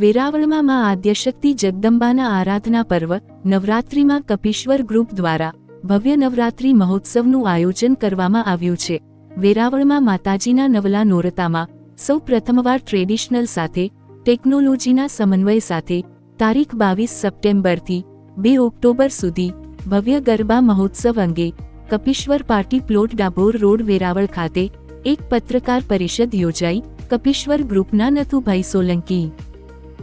વેરાવળમાં માં આદ્યશક્તિ જગદંબાના આરાધના પર્વ, નવરાત્રિમાં કપીશ્વર ગ્રુપ દ્વારા ભવ્ય નવરાત્રિ મહોત્સવનું આયોજન કરવામાં આવ્યું છે. વેરાવળમાં માતાજીના નવલા નોરતામાં સૌ પ્રથમવાર ટ્રેડિશનલ સાથે, ટેકનોલોજીના સમન્વય સાથે, તારીખ બાવીસ સપ્ટેમ્બરથી બે ઓક્ટોબર સુધી ભવ્ય ગરબા મહોત્સવ અંગે Kapishwar party plot Dabor road Veraval ખાતે એક પત્રકાર પરિષદ યોજાઈ. કપીશ્વર ગ્રુપના નથુભાઈ સોલંકી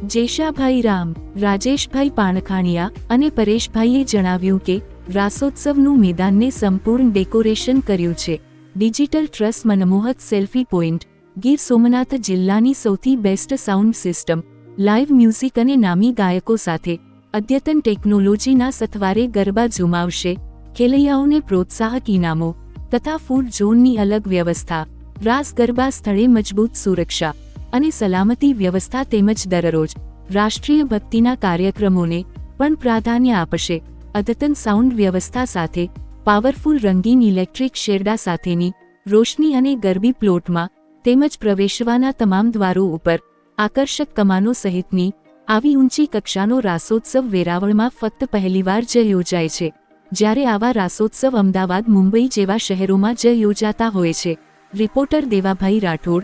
જેશાભાઈ રામ, રાજેશભાઈ પાણખાણિયા અને પરેશભાઈએ જણાવ્યું કે, રાસોત્સવનું મેદાનને સંપૂર્ણ ડેકોરેશન કર્યું છે. ડિજિટલ ટ્રસ મનમોહક સેલ્ફી પોઈન્ટ, ગીર સોમનાથ જિલ્લાની સૌથી best sound system live music અને નામી ગાયકો સાથે, અદ્યતન ટેકનોલોજીના સથવારે ગરબા ઝુમાવશે, ખેલૈયાઓને પ્રોત્સાહક ઇનામો, તથા ફૂડ ઝોનની અલગ વ્યવસ્થા, રાસ ગરબા સ્થળે મજબૂત સુરક્ષા. અને સલામતી વ્યવસ્થા તેમજ દરરોજ રાષ્ટ્રીય ભક્તિના કાર્યક્રમોને પણ પ્રાધાન્ય આપશે. અદ્યતન સાઉન્ડ વ્યવસ્થા સાથે પાવરફુલ રંગીન ઇલેક્ટ્રિક શેરડા સાથેની રોશની અને ગરબી પ્લોટમાં તેમજ પ્રવેશવાના તમામ દ્વારો ઉપર આકર્ષક કમાનો સહિતની આવી ઊંચી કક્ષાનો રાસોત્સવ વેરાવળમાં ફક્ત પહેલીવાર જ યોજાય છે. જ્યારે આવા રાસોત્સવ અમદાવાદ, મુંબઈ જેવા શહેરોમાં જ યોજાતા હોય છે. રિપોર્ટર દેવાભાઈ રાઠોડ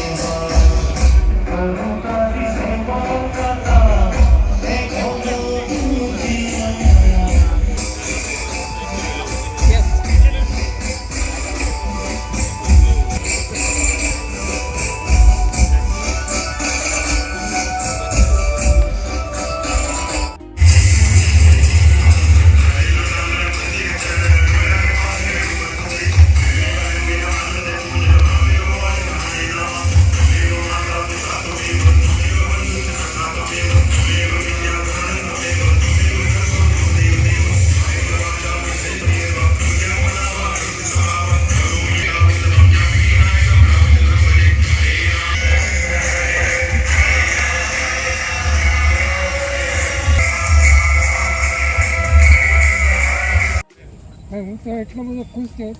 હવે હું તો એટલો બધો ખુશ છું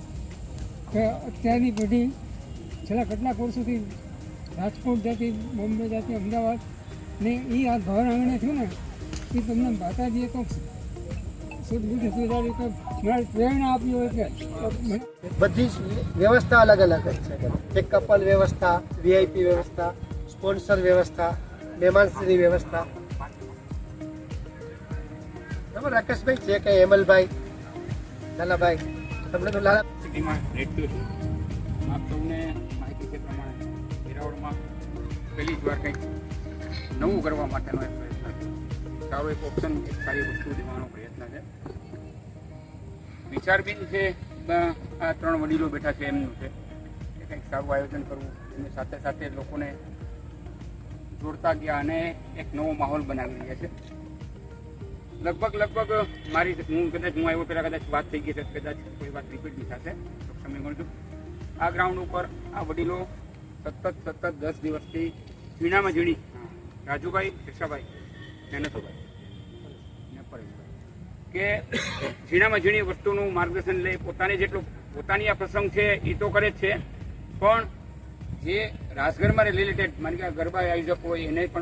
કે અત્યારની પેઢી છેલ્લા કેટલાક વર્ષોથી રાજકોટ જતી, બોમ્બે જતી, અમદાવાદ ને એ આ ઘર આંગણે થયું ને, એ તમને માતાજીએ તો સુદબુદ્ધિ સુધારી તો પ્રેરણા આપી હોય કે બધી જ વ્યવસ્થા અલગ અલગ જ છે. એક કપલ વ્યવસ્થા વીઆઈપી વ્યવસ્થા, સ્પોન્સર વ્યવસ્થા મહેમાનશ્રી વ્યવસ્થા. બરાબર, રાકેશભાઈ છે કે હેમલભાઈ લાલાભાઈ તમને તો લાલા સિટીમાં રહેતો છું. આપ સૌને માહિતી છે પ્રમાણે વેરાવળમાં પહેલી જ વાર કંઈક નવું કરવા માટેનો એક પ્રયત્ન સારો એક ઓપ્શન એક સારી વસ્તુ દેવાનો પ્રયત્ન છે. વિચારબીન છે આ ત્રણ વડીલો બેઠા છે એમનું છે. એ કંઈક સારું આયોજન કરવું. એની સાથે સાથે લોકોને જોડતા ગયા અને એક નવો માહોલ બનાવી રહ્યા છે. લગભગ લગભગ મારી હું કદાચ, હું આવ્યો પહેલાં કદાચ વાત થઈ ગઈ છે, કદાચ કોઈ વાત રિપીટ નહીં થશે. તો ક્ષમે ગણજો. આ ગ્રાઉન્ડ ઉપર આ વડીલો સતત સતત દસ દિવસથી ઝીણામાં ઝીણી રાજુભાઈ શિક્ષાભાઈ ને નથુભાઈ. ને પરેશભાઈ. કે ઝીણામાં ઝીણી વસ્તુનું માર્ગદર્શન લઈ પોતાને જેટલું, પોતાની આ પ્રસંગ છે એ તો કરે જ છે. પણ જે રાજગરમાં રિલેટેડ માની કે ગરબા આયોજક હોય એને પણ